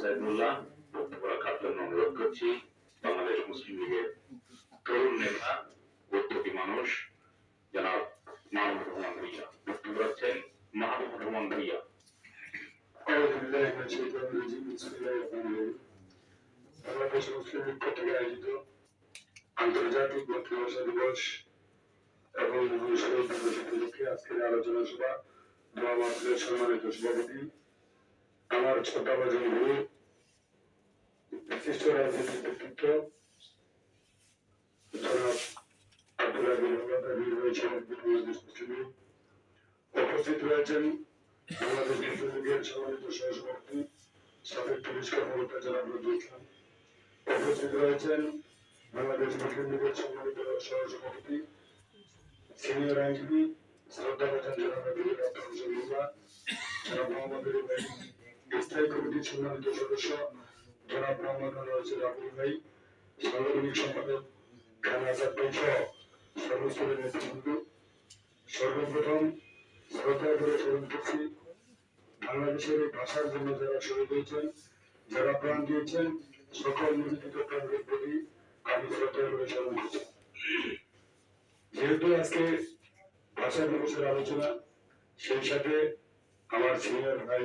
সাইফুল্লাহ আমরা কাপড় অনুরোধ করছি বাংলাদেশ মুসলিম লীগের তরুণ নেতা উদ্যোগী মানুষ, জনাব মাহবুব রহমান ভুইয়া। বক্তব্য রাখছেন মাহবুব রহমান ভুইয়া। আলোচনা সভা সম্মানিত সভাপতি আমার শ্রদ্ধাভাজন গুরু বিশিষ্ট রাজনৈতিক ব্যক্তিত্ব জনাব আব্দুল আবির আবির রয়েছেন উপস্থিত। রয়েছেন বাংলাদেশ লীগের সম্মানিত সহসভাপতি, সাবেক পুলিশ কর্মকর্তা জনাব নজরুল ইসলাম উপস্থিত রয়েছেন বাংলাদেশ মুসলিম লীগের সম্মানিত সহসভাপতি, সিনিয়র আইনজীবী, শ্রদ্ধা বাজান স্থায়ী কমিটির সম্মানিত সদস্য, জনাব মোহাম্মদ হোসেন আবুল ভাই সাংগঠনিক সম্পাদক খান আজাদ ভাই সহ সর্বস্তরের নেতৃবৃন্দ। সর্বপ্রথম শ্রদ্ধা করে স্মরণ করছি, বাংলাদেশের এই ভাষার জন্য যারা শহীদ হয়েছেন, যারা প্রাণ দিয়েছেন, সকল নিবেদিত প্রাণের প্রতি আমি শ্রদ্ধা করে স্মরণ করছি। যেহেতু আজকে ভাষা দিবসের আলোচনা, সেই সাথে আমার সিনিয়র ভাই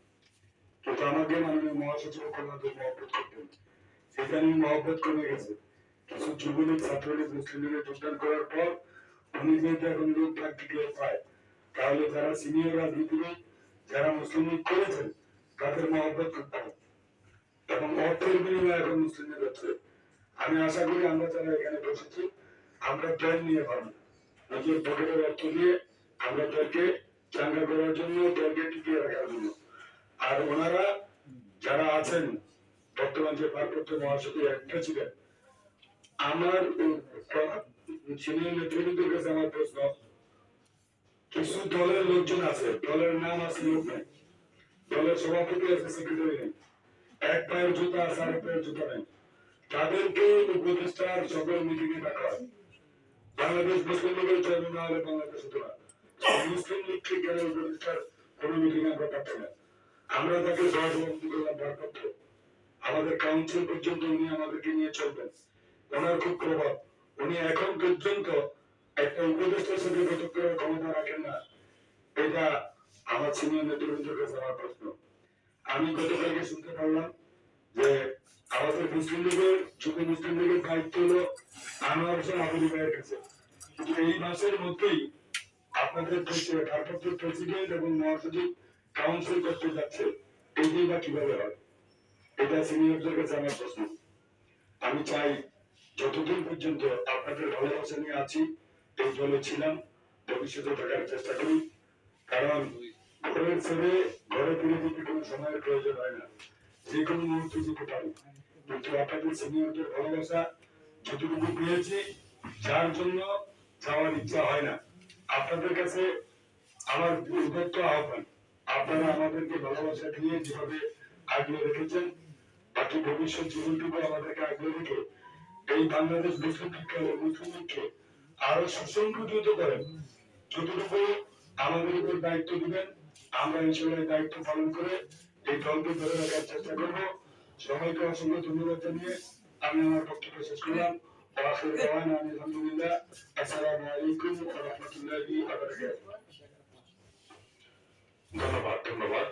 কিন্তু আমাকে মাননীয় মহাসচিব কন্যাদের মহব্বত করতেন সেখানে মহব্বত কমে গেছে কিছু যুবলীগ ছাত্রলীগ মুসলিম লীগে যোগদান করার পর উনি যেহেতু এখন লোক প্র্যাকটিক্যাল পায় তাহলে যারা সিনিয়র রাজনীতিবিদ যারা মুসলিম লীগ করেছেন তাদের মহব্বত করতে হবে এবং অর্থের বিনিময়ে এখন মুসলিম লীগ হচ্ছে আমি আশা করি আমরা যারা এখানে বসেছি আমরা দল নিয়ে পারব নিজের পকেটের অর্থ দিয়ে আমরা দলকে চাঙ্গা করার জন্য দলকে টিকিয়ে রাখার জন্য। আর ওনারা যারা আছেন, বর্তমান যে ভারপ্রাপ্ত মহাসচিব প্রেসিডেন্ট আমার সিনিয়র নেতৃবৃন্দের কাছে আমার প্রশ্ন, কিছু দলের লোকজন আছে, দলের নাম আছে লোক নেই, দলের সভাপতি আছে সেক্রেটারি নেই, এক পায়ের জুতা আছে আর এক পায়ের জুতা নেই। তাদেরকে উপদেষ্টার সকল মিটিং ডাকা হয়। বাংলাদেশ মুসলিম লীগের চেয়ারম্যান না হলে বাংলাদেশ হতো না মুসলিম লীগ থেকে কেন উপদেষ্টার কোনো মিটিং আমরা পাচ্ছি না। আমরা তাকে সহসভাপতি করলাম ভারপ্রাপ্ত আমাদের কাউন্সিল পর্যন্ত উনি আমাদেরকে নিয়ে চলবেন। ওনার খুব প্রভাব। উনি এখন পর্যন্ত একটা উপদেষ্টার সাথে বৈঠক করার ক্ষমতা রাখেন না। এটা আমার সিনিয়র নেতৃবৃন্দের কাছে আমার প্রশ্ন। আমি গতকালকে শুনতে পারলাম যে আমাদের মুসলিম লীগের, যুব মুসলিম লীগের দায়িত্ব হলো আনোয়ার হোসেন আবুল ভাইয়ের কাছে। এই মাসের মধ্যেই আপনাদের ভারপ্রাপ্ত প্রেসিডেন্ট এবং মহাসচিব কাউন্সিল করতে যাচ্ছে এইটাই বা কীভাবে হয়? এটা সিনিয়রদের কাছে আমার প্রশ্ন। আমি চাই যতদিন পর্যন্ত আপনাদের ভালোবাসা নিয়ে আছি, এই দলে ছিলাম, ভবিষ্যতে থাকার চেষ্টা করি। কারণ ঘরের ছেড়ে ঘরে ফিরে যেতে কোনো সময়ের প্রয়োজন হয় না। যে কোনো মুহূর্তে যেতে পারি। কিন্তু আপনাদের সিনিয়রদের ভালোবাসা যতটুকু পেয়েছি, যার জন্য যাওয়ার ইচ্ছা হয় না। আপনাদের কাছে আমার উদ্যত্ত আহ্বান। আপনারা আমাদেরকে ভালোবাসা দিয়ে যেভাবে আগলে রেখেছেন বাকি ভবিষ্যৎ জীবনটুকু আমাদেরকে আগলে রেখে এই বাংলাদেশ মুসলিম লীগকে মুসলিম লীগকে আরো সুসংগঠিত করেন যতটুকু আমাদের উপর দায়িত্ব দিবেন আমরা ইনশাল্লাহ এই দায়িত্ব পালন করে এই দলকে ধরে রাখার চেষ্টা করব সবাইকে অসংখ্য ধন্যবাদ জানিয়ে আমি আমার বক্তব্য শেষ করলাম وآخر دعوانا أن الحمد لله السلام عليكم ورحمة الله وبركاته ধন্যবাদ ধন্যবাদ।